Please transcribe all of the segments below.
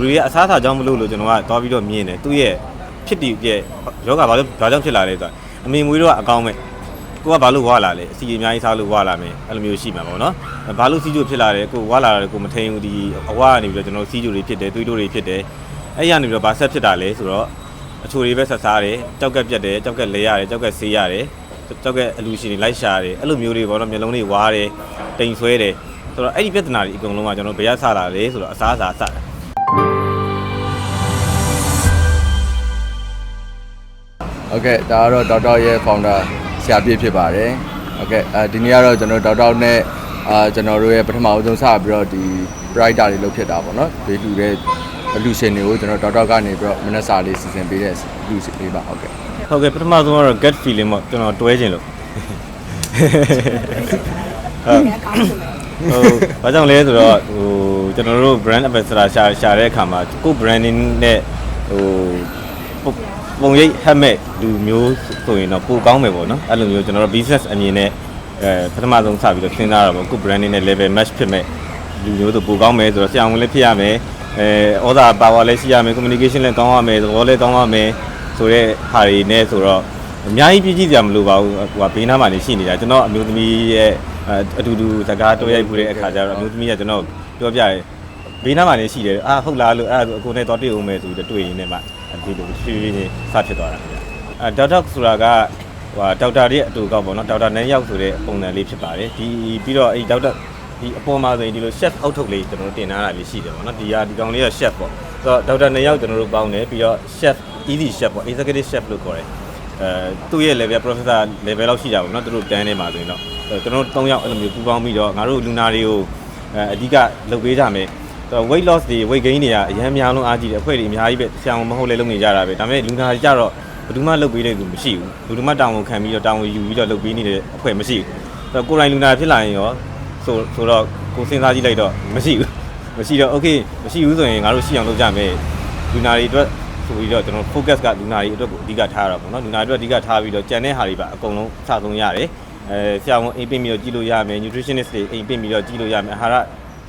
လူတွေကအစားအစာကြောင့်မလို့လို့ကျွန်တော်ကသွားပြီးတော့မြင်တယ်သူ့ရဲ့ဖြစ်တည်ရဲ့ယောဂဘာလို့ဘာကြောင့်ဖြစ်လာလဲဆိုတာအမေမွေးတော့အကောင်းမဲ့ကိုကဘာလို့ဝါလာလဲအစီအများကြီးစားလို့ဝါလာမယ်အဲ့လိုမျိုးရှိမှာပေါ့နော်ဘာလို့စီးကျိုဖြစ်လာလဲကိုဝါလာတယ်ကိုမထိန်ဘူးဒီအဝါကနေပြီးတော့ကျွန်တော်စီးကျိုတွေဖြစ်တယ်သွေးတိုးတွေဖြစ်တယ်အဲ့ရနေပြီးတော့ဘာဆက်ဖြစ်တာလဲဆိုတော့အချိုတွေပဲဆက်စားတယ်ကြောက်ကက်ပြတ်တယ်ကြောက်ကက်လဲရတယ်ကြောက်ကက်ဆေးရတယ်ကြောက်ကက်အလူရှင်တွေလိုက်ရှာတယ်အဲ့လိုမျိုးတွေပေါ့နော်မျိုးလုံးတွေဝါတယ်တိမ်ဆွဲတယ်ဆိုတော့အဲ့ဒီပြဿနာတွေအကုန်လုံးကကျွန်တော်ဘယ်ရဆလာလဲဆိုတော့အစားအစာစတာโဟုတ်ကဲ့ဒါကတော့ဒေါက်တာရဲ့ founder ဆရာပြည့်ဖြစ်ပါတယ်ဟုတ်ကဲ့အဲဒီနေ့ကတော့ကျွန်တော်ဒေါက်တာနဲ့အာကျွန်တော်တို့ရဲ့ပထမအဆုံးစပြီးတော့ဒီ writer တွေလုပ်ဖြစ်တာပေါ့နော်ဘေးလူတဲ့လူရှင်တွေကိုကျွန်တော်ဒေါက်တာကနေပြီးတော့မနက်စာလေးစီစဉ်ပေးတဲ့လူရှင်လေးပါဟုတ်ကဲ့ဟုတ်ကဲ့ပထမဆုံးကတော့ gut feeling ပေါ့ကျွန်တော်တွဲခြင်းလို့ဟုတ်ဘာကြောင့်လဲဆိုတော့ဟိုကျွန်တော်တို့ brand ambassador ရှာရှာတဲ့အခါမှာကို branding နဲ့ဟို ပုံပုံရိပ် habit လူမျိုးဆိုရင်တော့ပိုကောင်းမယ်ပေါ့နော်အဲ့လိုမျိုးကျွန်တော်တို့ business အမြင်နဲ့အဲပထမဆုံးစပြီးတော့စဉ်းစားတာပေါ့ကိုယ် branding နဲ့ level match ဖြစ်မဲ့လူမျိုးဆိုပိုကောင်းမယ်ဆိုတော့ဆရာဝန်လည်းဖြစ်ရမယ်အဲဩဇာ power လည်းရှိရမယ် communication လည်းကောင်းရမယ်သဘောလည်းကောင်းရမယ်ဆိုတဲ့ဟာတွေနဲ့ဆိုတော့အများကြီးပြည့်ကြည့်ကြမလို့ပါဘူးဟိုကဘေးနားမှာနေရှိနေတာကျွန်တော်အမျိုးသမီးရဲ့အဲအတူတူစကားတွဲရိုက်ဖူးတဲ့အခါကျတော့အမျိုးသမီးကကျွန်တော်ပြောပြတယ်ဘေးနားမှာနေရှိတယ်အာဟုတ်လားလို့အဲ့ဒါဆိုအကိုနဲ့တော့တွေ့အောင်မယ်ဆိုပြီးတော့တွေ့ရင်းနဲ့မှ ဒီလိုဖြည်းဖြည်းချင်းစဖြစ်သွားတာခင်ဗျအဲဒေါက်တာဆိုတာကဟိုဒေါက်တာရဲ့အတူကောက်ပေါ့နော်ဒေါက်တာနန်းရောက်ဆိုတဲ့ပုံစံလေးဖြစ်ပါတယ်ဒီပြီးတော့အဲ့ဒေါက်တာဒီအပေါ်မှာဆိုရင်ဒီလို chef အောက်ထုတ်လေးကျွန်တော်တို့တင်ထားတာလေးရှိတယ်ပေါ့နော်ဒီဟာဒီကောင်လေးက chef ပေါ့ဆိုတော့ဒေါက်တာနန်းရောက်ကျွန်တော်တို့ပေါင်းတယ်ပြီးတော့ chef easy chef ပေါ့ executive chef လို့ခေါ်တယ်အဲသူ့ရဲ့ level professor level လောက်ရှိကြပါဘူးเนาะသူတို့တန်းထဲမှာဆိုရင်တော့အဲကျွန်တော်တို့၃ယောက်အဲ့လိုမျိုးပူးပေါင်းပြီးတော့ငါတို့လူနာတွေကိုအဲအဓိကလုပ်ပေးကြမယ်ဆို တော့ weight loss တွေ weight gain တွေကအများများလုံးအားကြီးတယ်အဖွဲ့တွေအများကြီးပဲဆရာဝန်မဟုတ်လဲလုပ်နေကြတာပဲဒါပေမဲ့လူနာတွေကြတော့ဘယ်သူမှလုပ်ပေးတဲ့လူမရှိဘူးဘယ်သူမှတောင်းဝန်ခံပြီးတော့တောင်းဝန်ယူပြီးတော့လုပ်ပေးနေတဲ့အဖွဲ့မရှိဘူးဆိုတော့ကိုယ်တိုင်လူနာဖြစ်လာရင်ရောဆိုဆိုတော့ကိုစဉ်းစားကြည့်လိုက်တော့မရှိဘူးမရှိတော့ okay မရှိဘူးဆိုရင်ငါတို့ရှိအောင်လုပ်ကြမယ်လူနာတွေအတွက်ဆိုပြီးတော့ကျွန်တော် focus ကလူနာတွေအတွက်ကိုအဓိကထားရတာပေါ့နော်လူနာတွေအတွက်အဓိကထားပြီးတော့ကြံတဲ့ဟာတွေပါအကုန်လုံးစသုံးရတယ်အဲဆရာဝန်အိမ်ပင့်ပြီးတော့ကြည့်လို့ရမယ် nutritionist တွေအိမ်ပင့်ပြီးတော့ကြည့်လို့ရမယ်အာဟာရ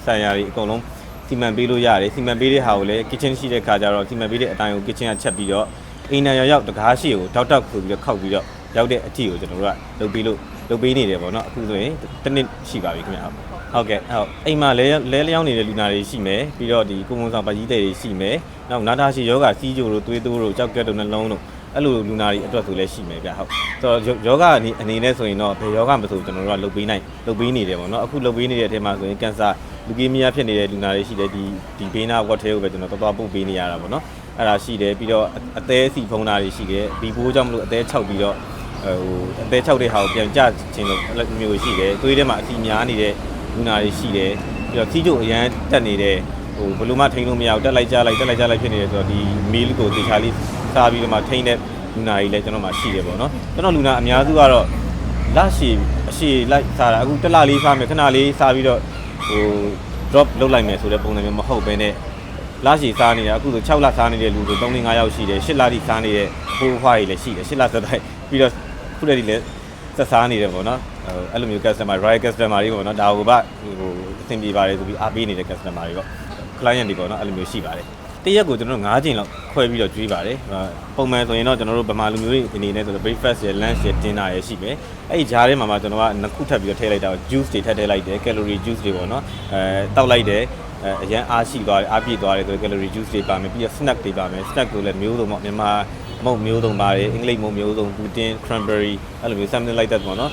ဆိုင်ရာတွေအကုန်လုံး စီမံပေးလို့ရတယ်စီမံပေးတဲ့ဟာကိုလည်း kitchen ရှိတဲ့ခါကျတော့စီမံပေးတဲ့အတိုင်းကို kitchen ကချက်ပြီးတော့အိမ်နံရောက်ရောက်တကားရှိကိုတောက်တောက်ဆိုပြီးတော့ခောက်ပြီးတော့ရောက်တဲ့အထီကိုကျွန်တော်တို့ကလုပ်ပေးလို့လုပ်ပေးနေတယ်ပေါ့နော်အခုဆိုရင်တစ်နှစ်ရှိပါပြီခင်ဗျာဟုတ်ကဲ့ဟုတ်အိမ်မှာလဲလဲလျောင်းနေတဲ့လူနာတွေရှိမယ်ပြီးတော့ဒီကိုမွန်ဆောင်ပါကြီးတဲ့တွေရှိမယ်နောက်နာတာရှိယောဂစီးကြိုတို့သွေးတိုးတို့ကြောက်ကက်တို့နှလုံးတို့ အဲ့လိုလူနာတွေအတွက်ဆိုလဲရှိမယ်ဗျဟုတ်ဆိုတော့ယောဂအနေအနေနဲ့ဆိုရင်တော့ဘယ်ယောဂမဆိုကျွန်တော်တို့ကလုပ်ပေးနိုင်လုပ်ပေးနေတယ်ပေါ့နော်အခုလုပ်ပေးနေတဲ့အထက်မှာဆိုရင်ကင်ဆာလူကီမီးယားဖြစ်နေတဲ့လူနာတွေရှိတယ်ဒီဒီဘေးနာဝတ်ထဲကိုပဲကျွန်တော်တော်တော်ပုတ်ပေးနေရတာပေါ့နော်အဲ့ဒါရှိတယ်ပြီးတော့အသေးစီဖုံးတာတွေရှိတယ်ဘီဘိုးကြောင့်မလို့အသေး၆ပြီးတော့ဟိုအသေး၆တဲ့ဟာကိုပြန်ကြခြင်းလို့အဲ့လိုမျိုးရှိတယ်သွေးထဲမှာအစီများနေတဲ့လူနာတွေရှိတယ်ပြီးတော့စီးကျုပ်အရန်တက်နေတဲ့ဟိုဘယ်လိုမှထိန်းလို့မရဘူးတက်လိုက်ကြလိုက်တက်လိုက်ကြလိုက်ဖြစ်နေတယ်ဆိုတော့ဒီမီးကိုတေချာလေး စားပြီးတော့မှထိန်းတဲ့လူနာတွေလည်းကျွန်တော်မှရှိတယ်ပေါ့နော်ကျွန်တော်လူနာအများစုကတော့လရှည်အရှည်လိုက်စားတာအခုတစ်လလေးစားမယ်ခဏလေးစားပြီးတော့ဟို drop လုပ်လိုက်မယ်ဆိုတဲ့ပုံစံမျိုးမဟုတ်ဘဲနဲ့လရှည်စားနေတာအခုဆို6လစားနေတဲ့လူဆို3 5ယောက်ရှိတယ်8လတိစားနေတဲ့ဟိုးဖွားကြီးလည်းရှိတယ်8လစတိုက်ပြီးတော့ခုတည်းဒီလည်းဆက်စားနေတယ်ပေါ့နော်အဲ့လိုမျိုး customer royal customer တွေပေါ့နော်ဒါဟိုကဟိုအဆင်ပြေပါတယ်ဆိုပြီးအားပေးနေတဲ့ customer တွေပေါ့ client တွေပေါ့နော်အဲ့လိုမျိုးရှိပါတယ် တရက်ကိုကျွန်တော်တို့9ချိန်လောက်ခွဲပြီးတော့ကျွေးပါတယ်ပုံမှန်ဆိုရင်တော့ကျွန်တော်တို့ဗမာလူမျိုးတွေအနေနဲ့ဆိုတော့ breakfast ရယ် lunch ရယ် dinner ရယ်ရှိမယ်အဲ့ဒီဂျားထဲမှာမှကျွန်တော်ကနှစ်ခုထပ်ပြီးတော့ထည့်လိုက်တာ juice တွေထည့်ထည့်လိုက်တယ် calorie juice တွေပေါ့နော်အဲတောက်လိုက်တယ်အဲအရန်အားရှိသွားတယ်အားပြည့်သွားတယ်ဆိုတော့ calorie juice တွေပါမယ်ပြီးတော့ snack တွေပါမယ် snack ကိုလည်းမျိုးစုံပေါ့မြန်မာမုတ်မျိုးစုံပါတယ်အင်္ဂလိပ်မုတ်မျိုးစုံ pudding cranberry အဲ့လိုမျိုး something like that ပေါ့နော်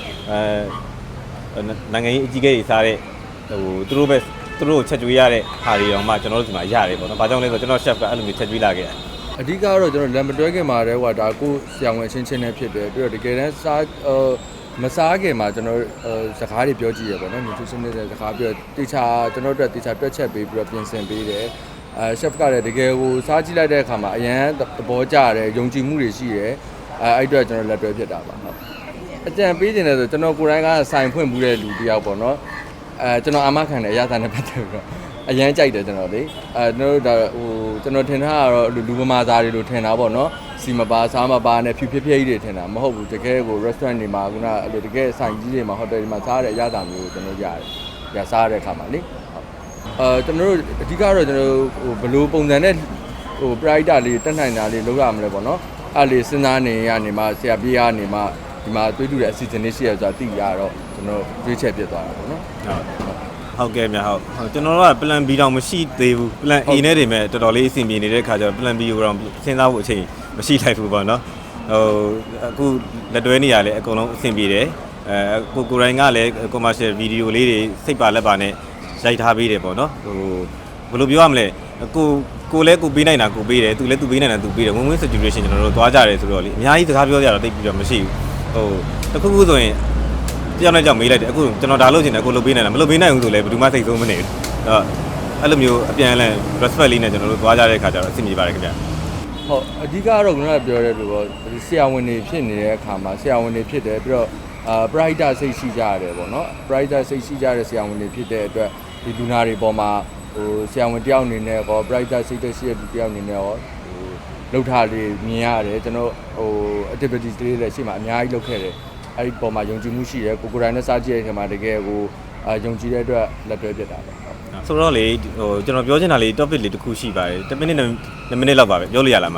အဲနိုင်ငံရေးအကြီးအကဲတွေစားတဲ့ဟိုသူတို့ပဲ သူတို့ချက်ကျွေးရတဲ့ဟာတွေတော့မှကျွန်တော်တို့ဒီမှာရတယ်ပေါ့နော်။ဘာကြောင့်လဲဆိုတော့ကျွန်တော် chef ကအဲ့လိုမျိုးချက်ကျွေးလာခဲ့တာအဓိကကတော့ကျွန်တော်လမ်းမတွဲခင်မှာတဲ့ဟိုဒါကိုဆရာဝန်ချင်းချင်းနဲ့ဖြစ်တယ်ပြီးတော့တကယ်တမ်းစားဟိုမစားခင်မှာကျွန်တော်စကားတွေပြောကြည့်ရပေါ့နော် nutrition နဲ့စကားပြောတေချာကျွန်တော်တို့တေချာတွက်ချက်ပေးပြီးတော့ပြင်ဆင်ပေးတယ်အဲ chef ကလည်းတကယ်ကိုစားကြည့်လိုက်တဲ့အခါမှာအရန်သဘောကျတယ်ယုံကြည်မှုတွေရှိတယ်အဲအဲ့အတွက်ကျွန်တော်လက်တွဲဖြစ်တာပါဟုတ်အကြံပေးခြင်းလဲဆိုကျွန်တော်ကိုယ်တိုင်ကဆိုင်ဖွင့်မှုတဲ့လူတစ်ယောက်ပေါ့နော် အဲကျွန်တော်အာမခံတယ်အရသာနဲ့ပတ်သက်ပြီးတော့အရန်ကြိုက်တယ်ကျွန်တော်လေအဲကျွန်တော်တို့ဒါဟိုကျွန်တော်ထင်တာကတော့လူဗမာသားတွေလို့ထင်တာပေါ့နော်စီမပါစားမပါနဲ့ဖြူဖြည်းဖြည်းကြီးတွေထင်တာမဟုတ်ဘူးတကယ်ကို restaurant တွေမှာခုနအဲ့လိုတကယ်ဆိုင်ကြီးတွေမှာဟိုတယ်တွေမှာစားတဲ့အရသာမျိုးကိုကျွန်တော်ရတယ်။ရစားတဲ့အခါမှာလေဟုတ်အာကျွန်တော်တို့အဓိကတော့ကျွန်တော်တို့ဟိုဘယ်လိုပုံစံနဲ့ဟို pride လေးတက်နိုင်တာလေးလုပ်ရမလဲပေါ့နော်အဲ့လေးစဉ်းစားနေရနေမှဆရာပြေးရနေမှဒီမှာတွေးတူတဲ့အစီအစဉ်လေးရှိရဆိုတာသိရတော့ ကျွန်တော်ရွေးချက်ပြစ်သွားတာပေါ့နော်ဟုတ်ကဲ့မြတ်ဟုတ်ဟုတ်ကျွန်တော်တို့က plan B တောင်မရှိသေးဘူး plan A နဲ့တွေမဲ့တော်တော်လေးအဆင်ပြေနေတဲ့ခါကျတော့ plan B ကိုတော့စဉ်းစားဖို့အချိန်မရှိလိုက်ဘူးပေါ့နော်ဟိုအခုလက်တွဲနေရလဲအကုန်လုံးအဆင်ပြေတယ်အဲကိုကိုရိုင်းကလည်း commercial video လေးတွေစိတ်ပါလက်ပါနဲ့ရိုက်ထားပေးတယ်ပေါ့နော်ဟိုဘယ်လိုပြောရမလဲကိုကိုလည်းကိုပေးနိုင်တာကိုပေးတယ်သူလည်းသူပေးနိုင်တာသူပေးတယ် win win situation ကျွန်တော်တို့သွားကြတယ်ဆိုတော့လေအများကြီးစကားပြောကြတော့တိတ်ပြီးတော့မရှိဘူးဟိုတစ်ခုခုဆိုရင် တယောက်နဲ့ကြောက်မေးလိုက်တယ်အခုကျွန်တော်ဒါလုပ်ချင်တယ်အခုလုပ်ပေးနိုင်တယ်မလုပ်ပေးနိုင်ဘူးဆိုလည်းဘယ်သူမှစိတ်ဆိုးမနေဘူးအဲ့တော့အဲ့လိုမျိုးအပြန်အလှန် respect လေးနဲ့ကျွန်တော်တို့သွားကြတဲ့အခါကျတော့အဆင်ပြေပါတယ်ခင်ဗျဟုတ်အဓိကတော့ခုနကပြောတဲ့လူပေါ့ဒီဆရာဝန်တွေဖြစ်နေတဲ့အခါမှာဆရာဝန်တွေဖြစ်တယ်ပြီးတော့အာ brighter စိတ်ရှိကြရတယ်ပေါ့နော် brighter စိတ်ရှိကြတဲ့ဆရာဝန်တွေဖြစ်တဲ့အတွက်ဒီလူနာတွေပေါ်မှာဟိုဆရာဝန်တယောက်အနေနဲ့ကော brighter စိတ်သက်ရှိတဲ့လူတယောက်အနေနဲ့ရောဟိုလောက်ထားလေးမြင်ရတယ်ကျွန်တော်ဟို activities တွေလည်းရှိမှအများကြီးလုပ်ခဲ့တယ် အဲ့ဒီပေါ်မှာယုံကြည်မှုရှိတယ်ကိုကိုယ်တိုင်နဲ့စားကြည့်ရတဲ့အခါမှာတကယ်ကိုအာယုံကြည်တဲ့အတွက်လက်တွဲပြတ်တာပဲဟုတ်ဆိုတော့လေဟိုကျွန်တော်ပြောချင်တာလေး topic လေးတစ်ခုရှိပါတယ်10မိနစ်နဲ့မိနစ်လောက်ပါပဲပြောလို့ရလားမ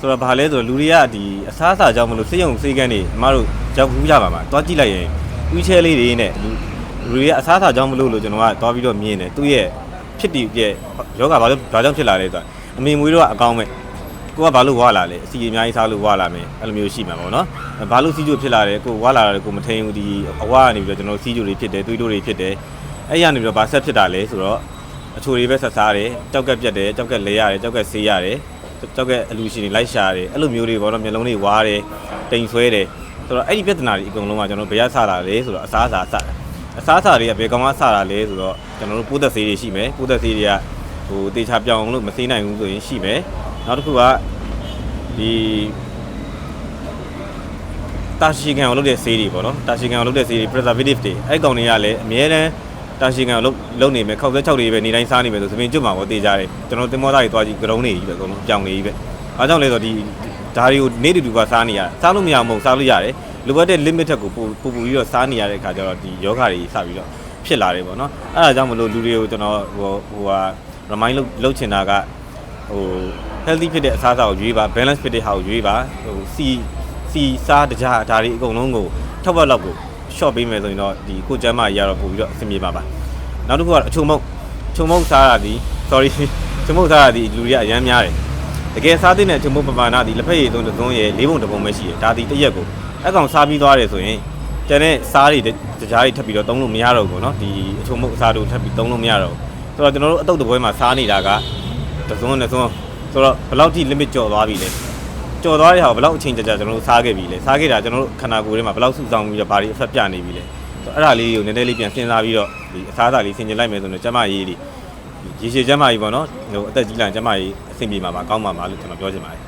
ဆိုတော့ဘာလဲဆိုတော့လူတွေကဒီအစားအစာကြောင့်မလို့စိတ်ယုံစိတ်ကန်းနေအမတို့ကြောက်ဘူးကြပါမှာတွားကြည့်လိုက်ရင်ဝီချဲလေးတွေနဲ့လူလူတွေကအစားအစာကြောင့်မလို့လို့ကျွန်တော်ကတွားပြီးတော့မြင်တယ်သူ့ရဲ့ဖြစ်တည်ရဲ့ယောဂဘာလို့ဘာကြောင့်ဖြစ်လာလဲဆိုတာအမေမွေးတော့အကောင်းမဲ့ ကိုကဘာလို့ဝါလာလဲအစီအများကြီးစားလို့ဝါလာမယ်အဲ့လိုမျိုးရှိမှာပေါ့နော်ဘာလို့စီးကျိုဖြစ်လာတယ်ကိုဝါလာတယ်ကိုမထိန်ဘူးဒီအဝါကနေပြီးတော့ကျွန်တော်စီးကျိုတွေဖြစ်တယ်သွေးတိုးတွေဖြစ်တယ်အဲ့ရနေပြီးတော့ဘာဆက်ဖြစ်တာလဲဆိုတော့အချိုတွေပဲဆက်စားတယ်ကြောက်ကက်ပြက်တယ်ကြောက်ကက်လဲရတယ်ကြောက်ကက်ဆေးရတယ်ကြောက်ကက်အလူရှင်တွေလိုက်ရှာတယ်အဲ့လိုမျိုးတွေပေါ့နော်မျိုးလုံးတွေဝါတယ်တိမ်ဆွဲတယ်ဆိုတော့အဲ့ဒီပြဿနာတွေအကုန်လုံးကကျွန်တော်ဘယ်ရဆလာလဲဆိုတော့အစားအစာစတယ်အစားအစာတွေကဘယ်ကောင်ကစတာလဲဆိုတော့ကျွန်တော်တို့ပိုးသက်ဆေးတွေရှိမယ်ပိုးသက်ဆေးတွေကဟိုတေချာပြောင်းလို့မဆေးနိုင်ဘူးဆိုရင်ရှိမယ် နောက်တစ်ခုကဒီတာရှိကန်ကိုလုပ်တဲ့ဆေးတွေပေါ့နော်တာရှိကန်ကိုလုပ်တဲ့ဆေးတွေ preservative တွေအဲ့ကောင်တွေကလည်းအများတန်းတာရှိကန်ကိုလုပ်လုပ်နေမယ်ခောက်သက်6တွေပဲနေတိုင်းစားနေမယ်ဆိုသမင်ကျွတ်မှာပေါ့တေးကြတယ်ကျွန်တော်တင်မောသားတွေသွားကြည့်ကရုံးနေကြီးပဲအကုန်လုံးအပြောင်းနေကြီးပဲအားကြောင့်လဲဆိုတော့ဒီဒါတွေကိုနေတူတူကစားနေရစားလို့မရမဟုတ်စားလို့ရတယ်လိုအပ်တဲ့ limit ထက်ကိုပိုပိုပိုပြီးတော့စားနေရတဲ့အခါကျတော့ဒီယောဂတွေစပြီးတော့ဖြစ်လာတယ်ပေါ့နော်အဲ့ဒါကြောင့်မလို့လူတွေကိုကျွန်တော်ဟိုဟိုဟာ remind လုပ်လုပ်ချင်တာကဟို healthy ဖြစ်တဲ့အစားအစာကိုရွေးပါ balance ဖြစ်တဲ့ဟာကိုရွေးပါဟိုစီစီစားတကြားဒါတွေအကုန်လုံးကိုထောက်ပတ်လောက်ကို short ပေးမယ်ဆိုရင်တော့ဒီကိုကျမ်းမာကြီးရတော့ပို့ပြီးတော့အဆင်ပြေပါပါနောက်တစ်ခုကတော့အချုံမုတ်အချုံမုတ်စားတာဒီ sorry အချုံမုတ်စားတာဒီလူတွေကအများများတယ်တကယ်စားတဲ့အချုံမုတ်ပမာဏဒီလက်ဖက်ရည်သုံးတစ်သုံးရဲ့လေးပုံတစ်ပုံပဲရှိတယ်ဒါဒီတစ်ရက်ကိုအဲ့ကောင်စားပြီးသွားတယ်ဆိုရင်ကျန်တဲ့စားတွေတကြားတွေထပ်ပြီးတော့သုံးလို့မရတော့ဘူးเนาะဒီအချုံမုတ်အစားတို့ထပ်ပြီးသုံးလို့မရတော့ဘူးဆိုတော့ကျွန်တော်တို့အတုပ်တစ်ပွဲမှာစားနေတာကတစ်စုံတစ်စုံ ဆိုတော့ဘယ်လောက်ထိ limit ကျော်သွားပြီလဲကျော်သွားတဲ့ဟာကိုဘယ်လောက်အချိန်ကြာကြာကျွန်တော်တို့စားခဲ့ပြီလဲစားခဲ့တာကျွန်တော်တို့ခန္ဓာကိုယ်ထဲမှာဘယ်လောက်စုဆောင်ပြီးတော့ဘာတွေအဖက်ပြနေပြီလဲဆိုတော့အဲ့ဒါလေးကိုနည်းနည်းလေးပြန်စဉ်းစားပြီးတော့ဒီအစားအစာလေးဆင်ခြင်လိုက်မယ်ဆိုတော့ကျမရေးလေးရေရှည်ကျမကြီးပေါ့နော်ဟိုအသက်ကြီးလာရင်ကျမကြီးအဆင်ပြေမှာပါကောင်းမှာပါလို့ကျွန်တော်ပြောချင်ပါတယ်